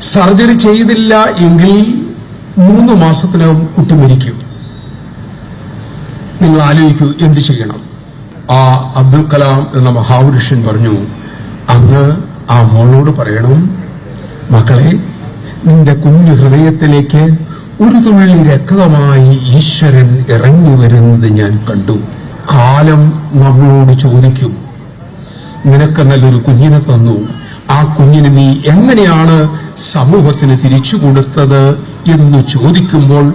Surgery ചെയ്തില്ല എങ്കിൽ മൂന്ന് മാസത്തിനകം കുട്ടി മരിക്കും നിങ്ങൾ ആലോചിക്കൂ എന്ത് ചെയ്യണം? ആ അബ്ദുൽ കലാം എന്ന മഹാപുരുഷൻ പറഞ്ഞു അന്ന് ആ മോളോട് പറയണം മക്കളെ നിന്റെ കുഞ്ഞു ഹൃദയത്തിലേക്ക് ഒരു തുള്ളി രക്തമായി ഈശ്വരൻ ഇറങ്ങി വരുന്നത് ഞാൻ കണ്ടു. കാലം നമ്മളോട് ചോദിക്കും നിനക്ക് നല്ലൊരു കുഞ്ഞിനെ തന്നു. ആ കുഞ്ഞിന് നീ എങ്ങനെയാണ് സമൂഹത്തിന് തിരിച്ചു കൊടുത്തത് എന്ന് ചോദിക്കുമ്പോൾ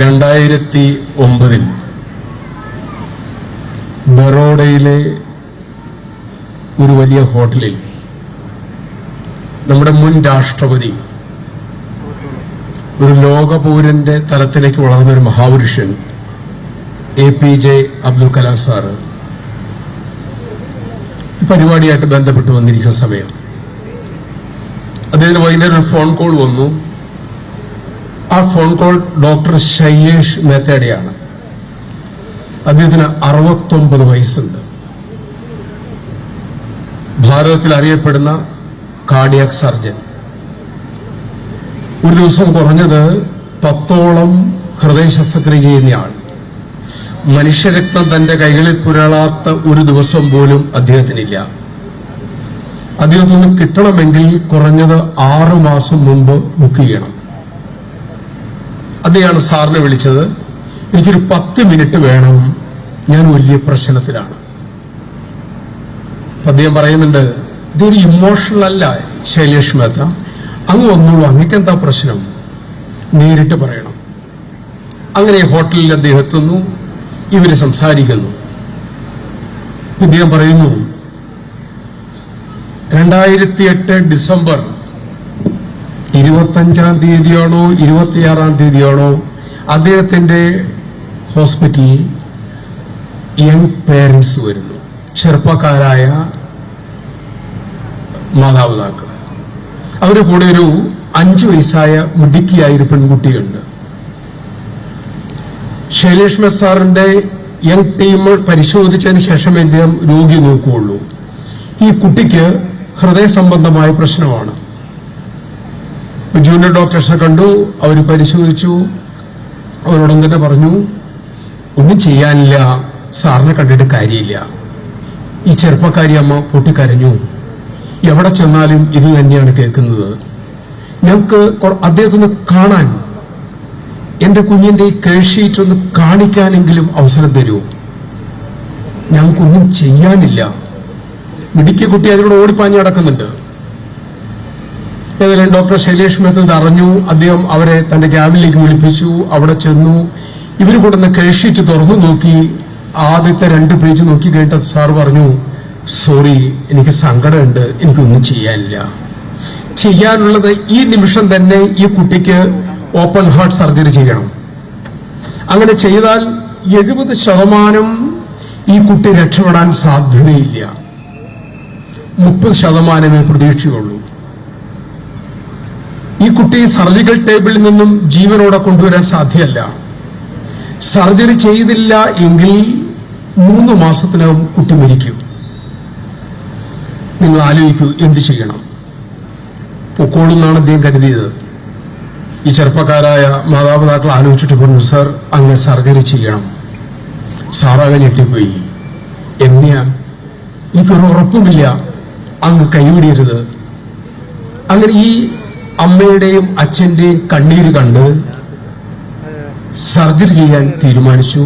രണ്ടായിരത്തി ഒമ്പതിൽ ബറോഡയിലെ ഒരു വലിയ ഹോട്ടലിൽ നമ്മുടെ മുൻ രാഷ്ട്രപതി ഒരു ലോകപൗരന്റെ തലത്തിലേക്ക് വളർന്ന ഒരു മഹാപുരുഷൻ A P J Abdul Kalam sir പരിപാടിയായിട്ട് ബന്ധപ്പെട്ട് വന്നിരിക്കുന്ന സമയം. അദ്ദേഹത്തിന് വൈകുന്നേരം ഒരു ഫോൺ കോൾ വന്നു. ആ ഫോൺ കോൾ ഡോക്ടർ ശൈലേഷ് മേത്തേടെയാണ്. അദ്ദേഹത്തിന് അറുപത്തൊമ്പത് വയസ്സുണ്ട്. ഭാരതത്തിൽ അറിയപ്പെടുന്ന കാർഡിയാക് സർജൻ ഒരു ദിവസം കുറഞ്ഞത് പത്തോളം ഹൃദയ ശസ്ത്രക്രിയ ചെയ്യുന്നയാൾ. മനുഷ്യരക്തം തന്റെ കൈകളിൽ പുരളാത്ത ഒരു ദിവസം പോലും അദ്ദേഹത്തിനില്ല. അദ്ദേഹത്തിന് കിട്ടണമെങ്കിൽ കുറഞ്ഞത് ആറു മാസം മുമ്പ് ബുക്ക് ചെയ്യണം. അദ്ദേഹമാണ് സാറിനെ വിളിച്ചത്. എനിക്കൊരു പത്ത് മിനിറ്റ് വേണം. ഞാൻ വലിയ പ്രശ്നത്തിലാണ്. അദ്ദേഹം പറയുന്നുണ്ട് ഇതൊരു ഇമോഷണൽ അല്ല ശൈലേഷ് മേത്ത. അങ്ങ് വന്നോളൂ അങ്ങക്ക് എന്താ പ്രശ്നം? നേരിട്ട് പറയണം. അങ്ങനെ ഹോട്ടലിൽ അദ്ദേഹത്തുന്നു ഇവർ സംസാരിക്കുന്നു. ഇദ്ദേഹം പറയുന്നു രണ്ടായിരത്തി എട്ട് ഡിസംബർ ഇരുപത്തഞ്ചാം തീയതിയാണോ ഇരുപത്തിയാറാം തീയതിയാണോ അദ്ദേഹത്തിന്റെ ഹോസ്പിറ്റലിൽ യങ് പേരൻസ് വരുന്നു. ചെറുപ്പക്കാരായ മാതാപിതാക്കൾ. അവർ കൂടെ ഒരു അഞ്ചു വയസ്സായ മുടുക്കിയായ ഒരു പെൺകുട്ടിയുണ്ട്. ശൈലേഷ് മെസ്സാറിന്റെ യങ് ടീം പരിശോധിച്ചതിന് ശേഷം അദ്ദേഹം രോഗി നോക്കുകയുള്ളൂ. ഈ കുട്ടിക്ക് ഹൃദയ സംബന്ധമായ പ്രശ്നമാണ് ജൂനിയർ ഡോക്ടേഴ്സിനെ കണ്ടു അവർ പരിശോധിച്ചു അവരോടും തന്നെ പറഞ്ഞു ഒന്നും ചെയ്യാനില്ല സാറിനെ കണ്ടിട്ട് കാര്യമില്ല. ഈ ചെറുപ്പക്കാരി അമ്മ പൊട്ടിക്കരഞ്ഞു. എവിടെ ചെന്നാലും ഇത് തന്നെയാണ് കേൾക്കുന്നത്. ഞങ്ങൾക്ക് അദ്ദേഹത്തിന് കാണാൻ എന്റെ കുഞ്ഞിന്റെ ഈ കേൾഷീറ്റ് ഒന്ന് കാണിക്കാനെങ്കിലും അവസരം തരൂ. ഞങ്ങൾക്കൊന്നും ചെയ്യാനില്ല. മിടുക്കിയ കുട്ടി അതിലൂടെ ഓടിപ്പാഞ്ഞ് നടക്കുന്നുണ്ട്. ഏതായാലും ഡോക്ടർ ശൈലേഷ് മേത്ത അറിഞ്ഞു. അദ്ദേഹം അവരെ തന്റെ ക്യാബിലേക്ക് വിളിപ്പിച്ചു. അവിടെ ചെന്നു. ഇവർ കൊടുന്ന കേൾഷീറ്റ് തുറന്നു നോക്കി. ആദ്യത്തെ രണ്ട് പേജ് നോക്കി കഴിഞ്ഞിട്ട് സാർ പറഞ്ഞു സോറി എനിക്ക് സങ്കടമുണ്ട്. എനിക്കൊന്നും ചെയ്യാനില്ല. ചെയ്യാനുള്ളത് ഈ നിമിഷം തന്നെ ഈ കുട്ടിക്ക് ഓപ്പൺ ഹാർട്ട് സർജറി ചെയ്യണം. അങ്ങനെ ചെയ്താൽ എഴുപത് ശതമാനം ഈ കുട്ടി രക്ഷപ്പെടാൻ സാധ്യതയില്ല. മുപ്പത് ശതമാനമേ പ്രതീക്ഷയുള്ളൂ ഈ കുട്ടി സർജിക്കൽ ടേബിളിൽ നിന്നും ജീവനോടെ കൊണ്ടുവരാൻ സാധ്യമല്ല സർജറി ചെയ്തില്ല എങ്കിൽ മൂന്ന് മാസത്തിനകം കുട്ടി മരിക്കും. നിങ്ങൾ ആലോചിക്കൂ എന്ത് ചെയ്യണം? പൊക്കോളുന്നാണ് അദ്ദേഹം കരുതിയത്. ഈ ചെറുപ്പക്കാരായ മാതാപിതാക്കൾ ആലോചിച്ചിട്ട് പറഞ്ഞു സർ അങ്ങ് സർജറി ചെയ്യണം. സാറാകെ ഞെട്ടിപ്പോയി എന്നെയാ എനിക്കൊരു ഉറപ്പുമില്ല. അങ്ങ് കൈവിടരുത്. അങ്ങനെ ഈ അമ്മയുടെയും അച്ഛന്റെയും കണ്ണീര് കണ്ട് സർജറി ചെയ്യാൻ തീരുമാനിച്ചു.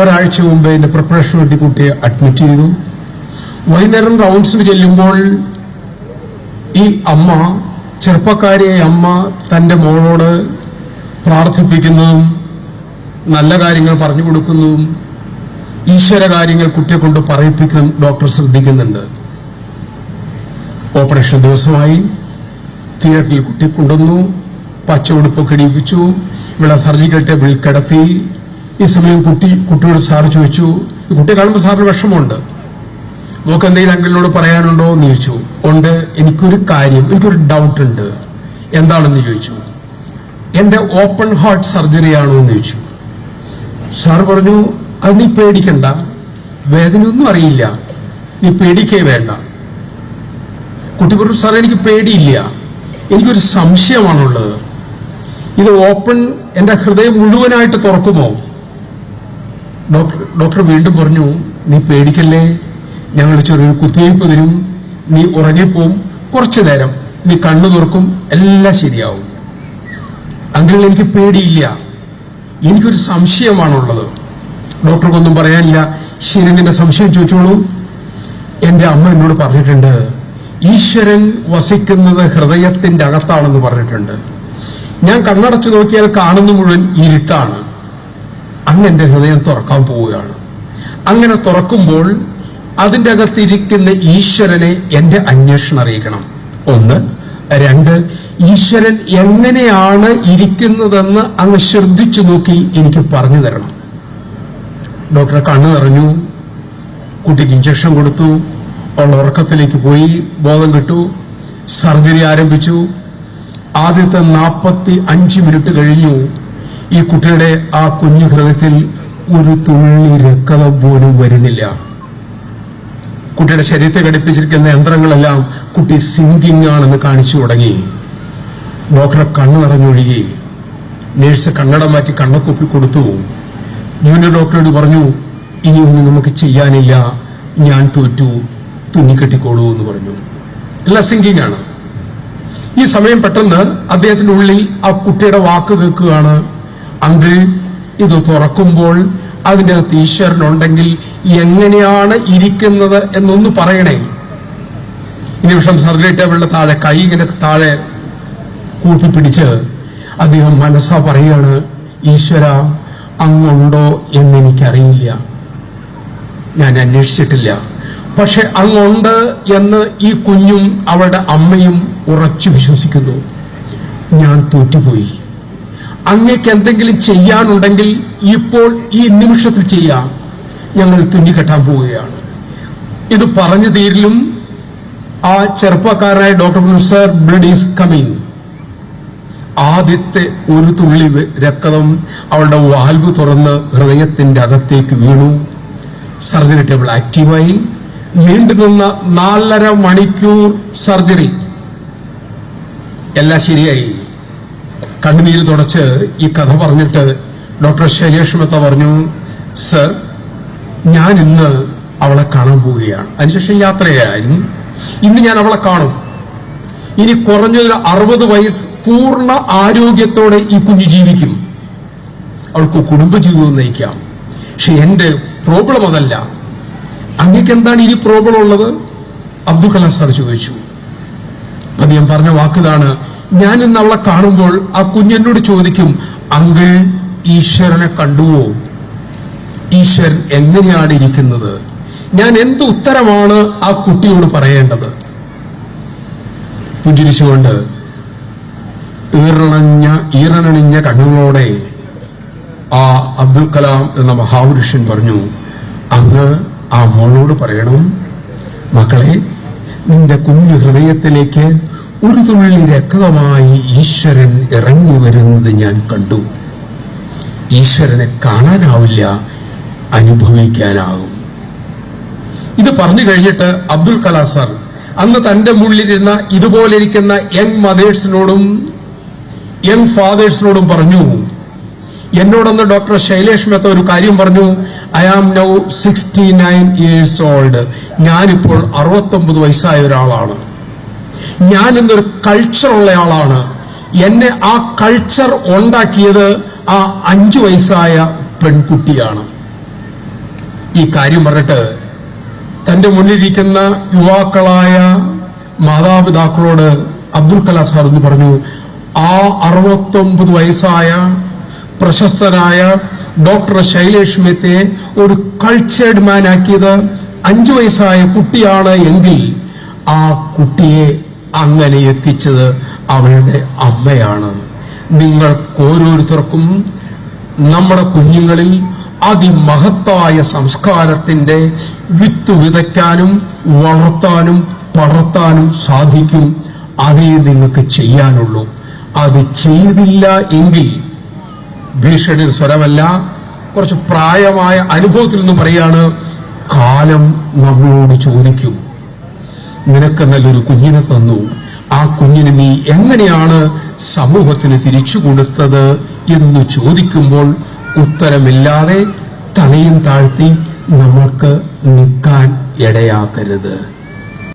ഒരാഴ്ച മുമ്പ് എന്റെ പ്രിപ്പറേഷൻ വേണ്ടി കുട്ടിയെ അഡ്മിറ്റ് ചെയ്തു. വൈകുന്നേരം റൗണ്ട്സിന് ചെല്ലുമ്പോൾ ഈ അമ്മ ചെറുപ്പക്കാരിയായ അമ്മ തന്റെ മോളോട് പ്രാർത്ഥിപ്പിക്കുന്നതും നല്ല കാര്യങ്ങൾ പറഞ്ഞു കൊടുക്കുന്നതും ഈശ്വര കാര്യങ്ങൾ കുട്ടിയെ കൊണ്ട് പറയിപ്പിക്കുന്നതും ഡോക്ടർ ശ്രദ്ധിക്കുന്നുണ്ട്. ഓപ്പറേഷൻ ദിവസമായി തിയേറ്ററിൽ കുട്ടി കൊണ്ടുവന്നു പച്ച ഉടുപ്പൊക്കെ ഇടിപ്പിച്ചു ഇവിടെ സർജിക്കൽ ടേബിളിൽ കിടത്തി. ഈ സമയം കുട്ടി കുട്ടിയോട് സാറ് ചോദിച്ചു കുട്ടി കാണുമ്പോൾ സാറിന് വിഷമമുണ്ട്. നമുക്ക് എന്തെങ്കിലും അങ്കിളിനോട് പറയാനുണ്ടോ? എന്ന് ചോദിച്ചു. ഉണ്ട്. എനിക്കൊരു കാര്യം എനിക്കൊരു ഡൗട്ട് ഉണ്ട് എന്താണെന്ന് ചോദിച്ചു. എന്റെ ഓപ്പൺ ഹാർട്ട് സർജറി ആണോ എന്ന് ചോദിച്ചു. സാർ പറഞ്ഞു അത് നീ പേടിക്കണ്ട. വേദനയൊന്നും അറിയില്ല. നീ പേടിക്കേ വേണ്ട. കുട്ടി പറഞ്ഞു സാർ എനിക്ക് പേടിയില്ല. എനിക്കൊരു സംശയമാണുള്ളത്. ഇത് ഓപ്പൺ എന്റെ ഹൃദയം മുഴുവനായിട്ട് തുറക്കുമോ? ഡോക്ടർ ഡോക്ടർ വീണ്ടും പറഞ്ഞു നീ പേടിക്കല്ലേ? ഞങ്ങൾ ചെറിയൊരു കുത്തിവയ്പ് തരും. നീ ഉറങ്ങിപ്പോവും. കുറച്ചു നേരം നീ കണ്ണു തുറക്കും. എല്ലാം ശരിയാവും. അങ്ങനെ എനിക്ക് പേടിയില്ല. എനിക്കൊരു സംശയമാണുള്ളത്. ഡോക്ടർക്കൊന്നും പറയാനില്ല. ശരി നിന്റെ സംശയം ചോദിച്ചോളൂ. എന്റെ അമ്മ എന്നോട് പറഞ്ഞിട്ടുണ്ട് ഈശ്വരൻ വസിക്കുന്നത് ഹൃദയത്തിന്റെ അകത്താണെന്ന് പറഞ്ഞിട്ടുണ്ട്. ഞാൻ കണ്ണടച്ചു നോക്കിയാൽ കാണുന്ന മുഴുവൻ ഇരുട്ടാണ്. അങ്ങ് എന്റെ ഹൃദയം തുറക്കാൻ പോവുകയാണ്. അങ്ങനെ തുറക്കുമ്പോൾ അതിന്റെ അകത്തിരിക്കുന്ന ഈശ്വരനെ എന്റെ അന്വേഷണം അറിയിക്കണം. ഒന്ന്. രണ്ട്. ഈശ്വരൻ എങ്ങനെയാണ് ഇരിക്കുന്നതെന്ന് അങ്ങ് ശ്രദ്ധിച്ചു നോക്കി എനിക്ക് പറഞ്ഞു തരണം. ഡോക്ടറെ കണ്ണു നിറഞ്ഞു. കുട്ടിക്ക് ഇഞ്ചക്ഷൻ കൊടുത്തു. അവൾ ഉറക്കത്തിലേക്ക് പോയി ബോധം കിട്ടു സർജറി ആരംഭിച്ചു. ആദ്യത്തെ നാൽപ്പത്തി അഞ്ച് മിനിറ്റ് കഴിഞ്ഞു. ഈ കുട്ടിയുടെ ആ കുഞ്ഞു ഹൃദയത്തിൽ ഒരു തുള്ളി രക്തം പോലും വരുന്നില്ല. കുട്ടിയുടെ ശരീരത്തെ ഘടിപ്പിച്ചിരിക്കുന്ന യന്ത്രങ്ങളെല്ലാം കുട്ടി സിങ്കിങ് ആണെന്ന് കാണിച്ചു തുടങ്ങി. ഡോക്ടറെ കണ്ണു നിറഞ്ഞൊഴുകി. നേഴ്സ് കണ്ണട മാറ്റി കണ്ണക്കൊപ്പി കൊടുത്തു. ജൂനിയർ ഡോക്ടറോട് പറഞ്ഞു ഇനിയൊന്നും നമുക്ക് ചെയ്യാനില്ല. ഞാൻ തോറ്റു. തുന്നിക്കെട്ടിക്കോളൂ എന്ന് പറഞ്ഞു. എല്ലാം സിങ്കിങ് ആണ് ഈ സമയം പെട്ടെന്ന് അദ്ദേഹത്തിന്റെ ഉള്ളിൽ ആ കുട്ടിയുടെ വാക്ക് കേൾക്കുകയാണ്. അങ്കിൾ ഇത് തുറക്കുമ്പോൾ അതിന്റെ അകത്ത് ഈശ്വരനുണ്ടെങ്കിൽ എങ്ങനെയാണ് ഇരിക്കുന്നത് എന്നൊന്ന് പറയണേ. ഈ നിമിഷം സർജറി ടേബിളിന്റെ താഴെ കൈ ഇങ്ങനെ താഴെ കൂട്ടി പിടിച്ച് അദ്ദേഹം മനസ്സാ പറയാണ് ഈശ്വര അങ്ങുണ്ടോ എന്ന് എനിക്കറിയില്ല ഞാൻ അന്വേഷിച്ചിട്ടില്ല. പക്ഷെ അങ്ങുണ്ട് എന്ന് ഈ കുഞ്ഞും അവളുടെ അമ്മയും ഉറച്ചു വിശ്വസിക്കുന്നു. ഞാൻ തോറ്റുപോയി. അങ്ങേക്ക് എന്തെങ്കിലും ചെയ്യാനുണ്ടെങ്കിൽ ഇപ്പോൾ ഈ നിമിഷത്തിൽ ചെയ്യാം. ഞങ്ങൾ തുന്നിക്കെട്ടാൻ പോവുകയാണ്. ഇത് പറഞ്ഞു തീരിലും ആ ചെറുപ്പക്കാരനായ doctor sir blood is coming. ആദ്യത്തെ ഒരു തുള്ളി രക്തം അവളുടെ വാൽവ് തുറന്ന് ഹൃദയത്തിന്റെ അകത്തേക്ക് വീണു. സർജറി ടേബിൾ ആക്റ്റീവായി. നീണ്ടുനിന്ന നാലര മണിക്കൂർ സർജറി. എല്ലാം ശരിയായി. കണ്ണുനീര് തുടച്ച് ഈ കഥ പറഞ്ഞിട്ട് ഡോക്ടർ ശൈലേഷ് മെത്ത പറഞ്ഞു സർ ഞാൻ ഇന്ന് അവളെ കാണാൻ പോവുകയാണ്. അതിനുശേഷം യാത്രയായിരുന്നു. ഇന്ന് ഞാൻ അവളെ കാണും. ഇനി കുറഞ്ഞൊരു അറുപത് വയസ്സ് പൂർണ ആരോഗ്യത്തോടെ ഈ കുഞ്ഞു ജീവിക്കും. അവൾക്ക് കുടുംബജീവിതം നയിക്കാം. പക്ഷെ എന്റെ പ്രോബ്ലം അതല്ല. അങ്ങക്ക് എന്താണ് ഇനി പ്രോബ്ലം ഉള്ളത്? അബ്ദുൽ കലാം സാർ ചോദിച്ചു. അദ്ദേഹം പറഞ്ഞ വാക്കിതാണ് ഞാൻ ഇന്ന് അവളെ കാണുമ്പോൾ ആ കുഞ്ഞിനോട് ചോദിക്കും അങ്കിൾ ഈശ്വരനെ കണ്ടുവോ? ഈശ്വരൻ എങ്ങനെയാണ് ഇരിക്കുന്നത്? ഞാൻ എന്ത് ഉത്തരമാണ് ആ കുട്ടിയോട് പറയേണ്ടത്? പുഞ്ചിരിച്ചുകൊണ്ട് ഈറണഞ്ഞ ഈറനണിഞ്ഞ കണ്ണുകളോടെ ആ അബ്ദുൽ കലാം എന്ന മഹാപുരുഷൻ പറഞ്ഞു അങ്ങ് ആ മോളോട് പറയണം മക്കളെ നിന്റെ കുഞ്ഞു ഹൃദയത്തിലേക്ക് ഒരു തുള്ളി രക്തമായി ഈശ്വരൻ ഇറങ്ങി വരുന്നത് ഞാൻ കണ്ടു. ഈശ്വരനെ കാണാനാവില്ല അനുഭവിക്കാനാവും. ഇത് പറഞ്ഞു കഴിഞ്ഞിട്ട് അബ്ദുൽ കലാം സാർ അന്ന് തന്റെ മുള്ളിലിരുന്ന ഇതുപോലെ ഇരിക്കുന്ന യങ് മദേഴ്സിനോടും യങ് ഫാദേഴ്സിനോടും പറഞ്ഞു എന്നോടൊന്ന് ഡോക്ടർ ശൈലേഷ് മെത്ത ഒരു കാര്യം പറഞ്ഞു. I am now sixty nine years old ഞാനിപ്പോൾ അറുപത്തൊമ്പത് വയസ്സായ ഒരാളാണ്. ഞാൻ ഇന്നൊരു കൾച്ചറുള്ള ആളാണ്. എന്നെ ആ കൾച്ചർ ഉണ്ടാക്കിയത് ആ അഞ്ചു വയസ്സായ പെൺകുട്ടിയാണ്. ഈ കാര്യം പറഞ്ഞിട്ട് തന്റെ മുന്നിലിരിക്കുന്ന യുവാക്കളായ മാതാപിതാക്കളോട് അബ്ദുൽ കലാം സാർ എന്ന് പറഞ്ഞു ആ അറുപത്തൊമ്പത് വയസ്സായ പ്രശസ്തനായ ഡോക്ടർ ശൈലേഷ് മെത്തെ ഒരു കൾച്ചേർഡ് മാൻ ആക്കിയത് അഞ്ചു വയസ്സായ കുട്ടിയാണ് എങ്കിൽ ആ കുട്ടിയെ അങ്ങനെ എത്തിച്ചത് അവളുടെ അമ്മയാണ്. നിങ്ങൾ ഓരോരുത്തർക്കും നമ്മുടെ കുഞ്ഞുങ്ങളിൽ അതിമഹത്തായ സംസ്കാരത്തിന്റെ വിത്ത് വിതയ്ക്കാനും വളർത്താനും പടർത്താനും സാധിക്കും. അതേ നിങ്ങൾക്ക് ചെയ്യാനുള്ളൂ. അത് ചെയ്തില്ല എങ്കിൽ ഭീഷണി സ്വരമല്ല. കുറച്ച് പ്രായമായ അനുഭവത്തിൽ നിന്നും പറയാണ് കാലം നമ്മളോട് ചോദിക്കും. നിനക്ക് നല്ലൊരു കുഞ്ഞിനെ തന്നു. ആ കുഞ്ഞിന് നീ എങ്ങനെയാണ് സമൂഹത്തിന് തിരിച്ചു കൊടുത്തത് എന്ന് ചോദിക്കുമ്പോൾ ഉത്തരമില്ലാതെ തലയും താഴ്ത്തി നമ്മൾക്ക് നിൽക്കാൻ ഇടയാക്കരുത്.